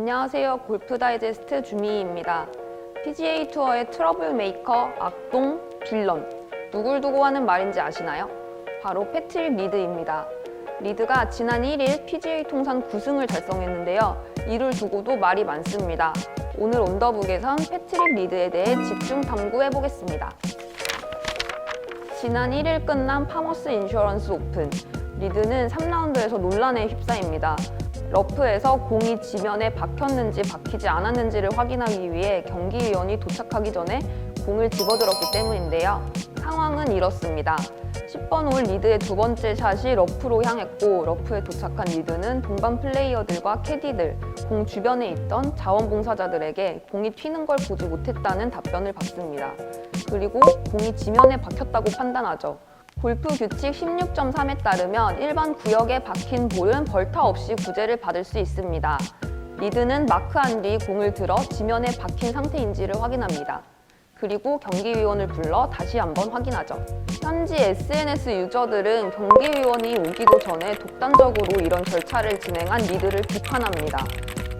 안녕하세요. 골프 다이제스트 주미입니다. PGA 투어의 트러블 메이커, 악동, 빌런. 누굴 두고 하는 말인지 아시나요? 바로 패트릭 리드입니다. 리드가 지난 1일 PGA 통산 9승을 달성했는데요. 이를 두고도 말이 많습니다. 오늘 온더북에선 패트릭 리드에 대해 집중 탐구해 보겠습니다. 지난 1일 끝난 파머스 인슈어런스 오픈. 리드는 3라운드에서 논란에 휩싸입니다. 러프에서 공이 지면에 박혔는지 박히지 않았는지를 확인하기 위해 경기위원이 도착하기 전에 공을 집어들었기 때문인데요. 상황은 이렇습니다. 10번 홀 리드의 두 번째 샷이 러프로 향했고 러프에 도착한 리드는 동반 플레이어들과 캐디들, 공 주변에 있던 자원봉사자들에게 공이 튀는 걸 보지 못했다는 답변을 받습니다. 그리고 공이 지면에 박혔다고 판단하죠. 골프 규칙 16.3에 따르면 일반 구역에 박힌 볼은 벌타 없이 구제를 받을 수 있습니다. 리드는 마크한 뒤 공을 들어 지면에 박힌 상태인지를 확인합니다. 그리고 경기위원을 불러 다시 한번 확인하죠. 현지 SNS 유저들은 경기위원이 오기도 전에 독단적으로 이런 절차를 진행한 리드를 비판합니다.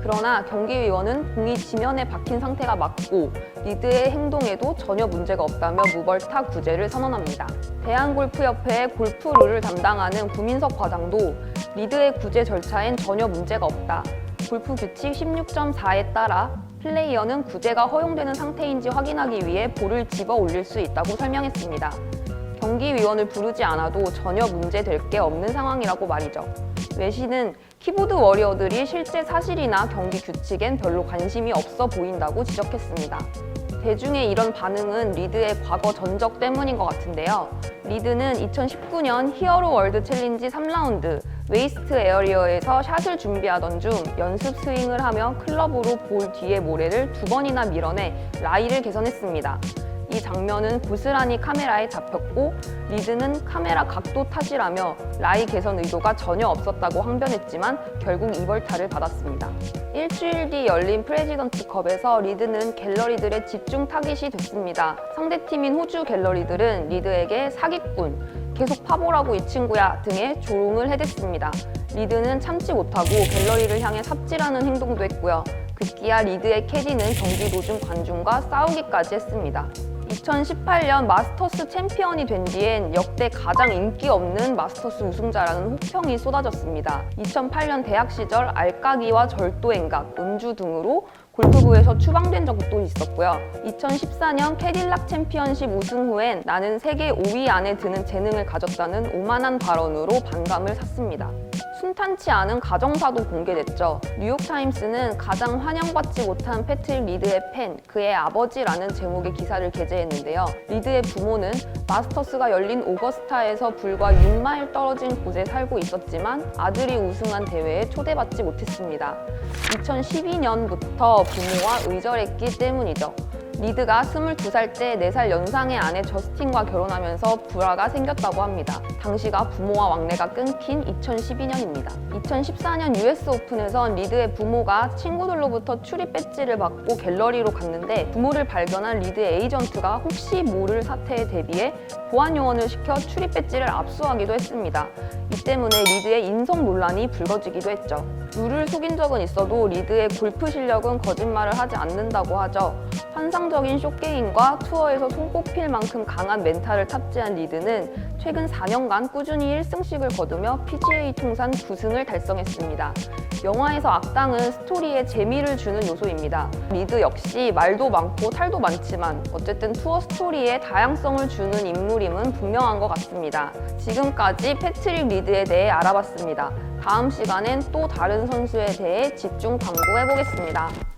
그러나 경기위원은 공이 지면에 박힌 상태가 맞고 리드의 행동에도 전혀 문제가 없다며 무벌타 구제를 선언합니다. 대한골프협회의 골프 룰을 담당하는 구민석 과장도 리드의 구제 절차엔 전혀 문제가 없다. 골프 규칙 16.4에 따라 플레이어는 구제가 허용되는 상태인지 확인하기 위해 볼을 집어 올릴 수 있다고 설명했습니다. 경기위원을 부르지 않아도 전혀 문제될 게 없는 상황이라고 말이죠. 외신은 키보드 워리어들이 실제 사실이나 경기 규칙엔 별로 관심이 없어 보인다고 지적했습니다. 대중의 이런 반응은 리드의 과거 전적 때문인 것 같은데요. 리드는 2019년 히어로 월드 챌린지 3라운드 웨이스트 에어리어에서 샷을 준비하던 중 연습 스윙을 하며 클럽으로 볼 뒤의 모래를 두 번이나 밀어내 라이를 개선했습니다. 이 장면은 고스란히 카메라에 잡혔고 리드는 카메라 각도 탓이라며 라이 개선 의도가 전혀 없었다고 항변했지만 결국 이벌타를 받았습니다. 일주일 뒤 열린 프레지던트컵에서 리드는 갤러리들의 집중 타깃이 됐습니다. 상대팀인 호주 갤러리들은 리드에게 사기꾼, 계속 파보라고 이 친구야 등의 조롱을 해댔습니다. 리드는 참지 못하고 갤러리를 향해 삽질하는 행동도 했고요. 급기야 리드의 캐디는 경기 도중 관중과 싸우기까지 했습니다. 2018년 마스터스 챔피언이 된 뒤엔 역대 가장 인기 없는 마스터스 우승자라는 혹평이 쏟아졌습니다. 2008년 대학 시절 알까기와 절도 행각, 음주 등으로 골프부에서 추방된 적도 있었고요. 2014년 캐딜락 챔피언십 우승 후엔 나는 세계 5위 안에 드는 재능을 가졌다는 오만한 발언으로 반감을 샀습니다. 순탄치 않은 가정사도 공개됐죠. 뉴욕타임스는 가장 환영받지 못한 패트릭 리드의 팬, 그의 아버지라는 제목의 기사를 게재했는데요. 리드의 부모는 마스터스가 열린 오거스타에서 불과 6마일 떨어진 곳에 살고 있었지만 아들이 우승한 대회에 초대받지 못했습니다. 2012년부터 부모와 의절했기 때문이죠. 리드가 22살 때 4살 연상의 아내 저스틴과 결혼하면서 불화가 생겼다고 합니다. 당시가 부모와 왕래가 끊긴 2012년입니다. 2014년 US 오픈에선 리드의 부모가 친구들로부터 출입 배지를 받고 갤러리로 갔는데 부모를 발견한 리드의 에이전트가 혹시 모를 사태에 대비해 보안 요원을 시켜 출입 배지를 압수하기도 했습니다. 이 때문에 리드의 인성 논란이 불거지기도 했죠. 룰을 속인 적은 있어도 리드의 골프 실력은 거짓말을 하지 않는다고 하죠. 환상 적인 쇼게임과 투어에서 손꼽힐 만큼 강한 멘탈을 탑재한 리드는 최근 4년간 꾸준히 1승씩을 거두며 PGA 통산 9승을 달성했습니다. 영화에서 악당은 스토리에 재미를 주는 요소입니다. 리드 역시 말도 많고 탈도 많지만 어쨌든 투어 스토리에 다양성을 주는 인물임은 분명한 것 같습니다. 지금까지 패트릭 리드에 대해 알아봤습니다. 다음 시간엔 또 다른 선수에 대해 집중 탐구해 보겠습니다.